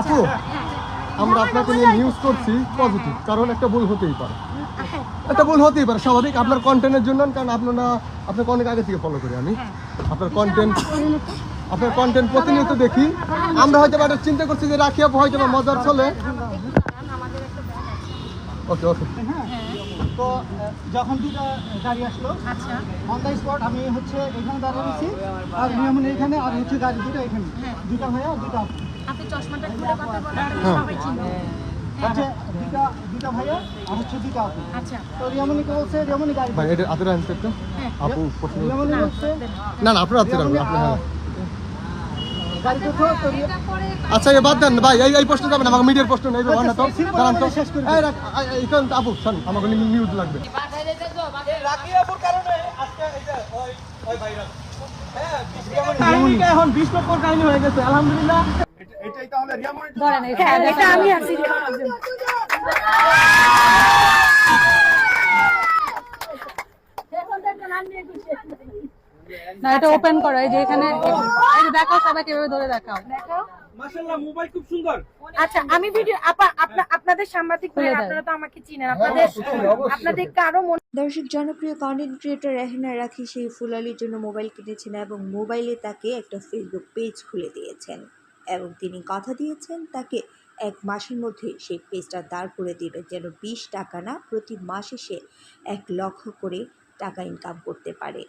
আপু, আমরা আপনাকে নিয়ে নিউজ করছি পজিটিভ কারণ একটা ভুল হতেই পারে। একটা ভুল হতেই পারে, স্বাভাবিক। আপনার কন্টেন্টের জন্য কারণ আপনারা আপনাকে অনেক আগে থেকে ফলো করি আমি। আপনার কন্টেন্ট আপনার কন্টেন্ট প্রতিনিয়ত দেখি। আমরা হয়তো এটা চিন্তা করছি যে রাখি আপু, হয়তো মজার চলে ওকে ওকে তো যখন দুটা গাড়ি আসলো আচ্ছা। অন দ্য স্পট আমি হচ্ছে এখানে দাঁড়িয়ে রয়েছি আর নিয়মন এখানে আর হচ্ছে গাড়ি দুটো এখানে। দুটা ভাইয়া দুটা আপু। আপনি চশমাটা খুলে কথা বলেন সবাই চিনবে হচ্ছে দুটা দুটা ভাইয়া আর হচ্ছে দুটা আপু আচ্ছা। তো রিয়ামনিকে বলছে রিয়ামনি গাড়ি ভাই এটা তো আপু রিয়ামনি বলছে না না আপনার আপনি হ্যাঁ আচ্ছা এ বাদ দেন ভাই এই এই প্রশ্ন যাবে না আমাকে মিডিয়ার প্রশ্ন নেই না তো। simple দাঁড়ান তো। এই কারণ আপু শোন আমাকে নিউজ লাগবে। এখন বিশ লক্ষর কাহিনী হয়ে গেছে আলহামদুলিল্লাহ। বলেন হ্যাঁ আমি আছি না এটা ওপেন করো এই যে এখানে এই যে দেখাও সবাইকে এভাবে ধরে দেখাও। মাশাআল্লাহ মোবাইল খুব সুন্দর। আচ্ছা আমি ভিডিও আপা আপনাদের সাংবাদিক খুলে আপনারা তো আমাকে চিনেন। আপনাদের আপনাদের কারও দর্শক জনপ্রিয় কন্টেন্ট ক্রিয়েটর রেহানা রাখি সেই ফুলালির জন্য মোবাইল কিনেছেন এবং মোবাইলে তাকে একটা ফেসবুক পেজ খুলে দিয়েছেন। এবং তিনি কথা দিয়েছেন তাকে এক মাসের মধ্যে সেই পেজটা দাঁড় করে দিবেন যেন বিশ টাকা না প্রতি মাসে সে এক লক্ষ করে টাকা ইনকাম করতে পারে।